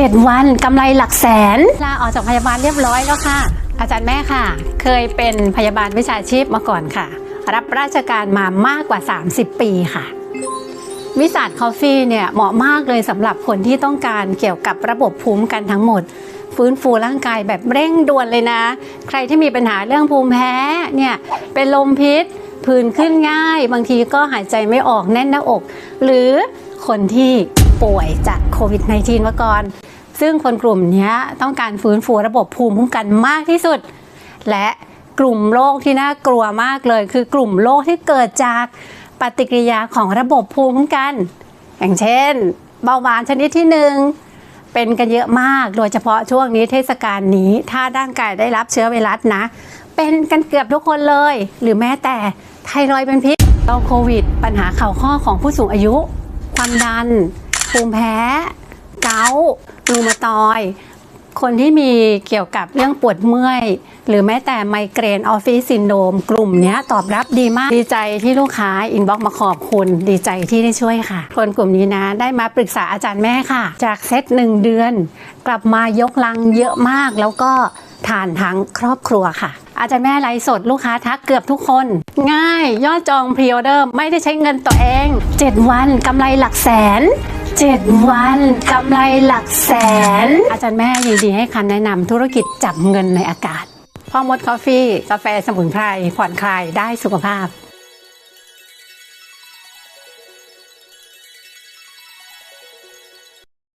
7 วันกำไรหลักแสนลาออกจากพยาบาลเรียบร้อยแล้วค่ะ อาจารย์แม่ค่ะ เคยเป็นพยาบาลวิชาชีพมาก่อนค่ะ รับราชการมามากกว่า 30 ปีค่ะวิสัทคอฟฟี่เนี่ยเหมาะมากเลยสำหรับคนที่ต้องการเกี่ยวกับระบบภูมิกันทั้งหมด ฟื้นฟูร่างกายแบบเร่งด่วนเลยนะ ใครที่มีปัญหาเรื่องภูมิแพ้เนี่ยเป็นลมพิษผื่นขึ้นง่าย บางทีก็หายใจไม่ออกแน่นหน้าอก หรือคนที่ป่วยจากโควิด -19 มาก่อน ซึ่งคนกลุ่มนี้ต้องการฟื้นฟูระบบภูมิคุ้มกันมากที่สุด และกลุ่มโรคที่น่ากลัวมากเลย คือกลุ่มโรคที่เกิดจากปฏิกิริยาของระบบภูมิคุ้มกัน อย่างเช่น เบาหวานชนิดที่หนึ่งเป็นกันเยอะมาก โดยเฉพาะช่วงนี้เทศกาลนี้ ถ้าร่างกายได้รับเชื้อไวรัสนะ เป็นกันเกือบทุกคนเลย หรือแม้แต่ไทรอยด์เป็นพิษโรคโควิด ปัญหาเข่าข้อของผู้สูงอายุ ความดัน ภูมิแพ้าต์รูมาตอยคนที่มีเกี่ยวกับเรื่องปวดเมื่อย หรือแม้แต่ไมเกรนออฟฟิศซินโดมกลุ่มนี้ตอบรับดีมาก ดีใจที่ลูกค้าอินบ็อกมาขอบคุณ ดีใจที่ได้ช่วยค่ะ คนกลุ่มนี้นะ ได้มาปรึกษาอาจารย์แม่ค่ะ จากเซตหนึ่งเดือน กลับมายกลังเยอะมาก แล้วก็ทานทั้งครอบครัวค่ะอาจารย์แม่ไลฟ์สดลูกค้าทักเกือบทุกคน ง่ายยอดจองพรีออเดอร์ไม่ได้ใช้เงินตัวเอง 7 วันกำไรหลักแสน 7วันกำไรหลักแสน อาจารย์แม่ยินดีให้คำแนะนำธุรกิจจับเงินในอากาศ พ่อมดคอฟฟี่กาแฟสมุนไพรผ่อนคลายได้สุขภาพ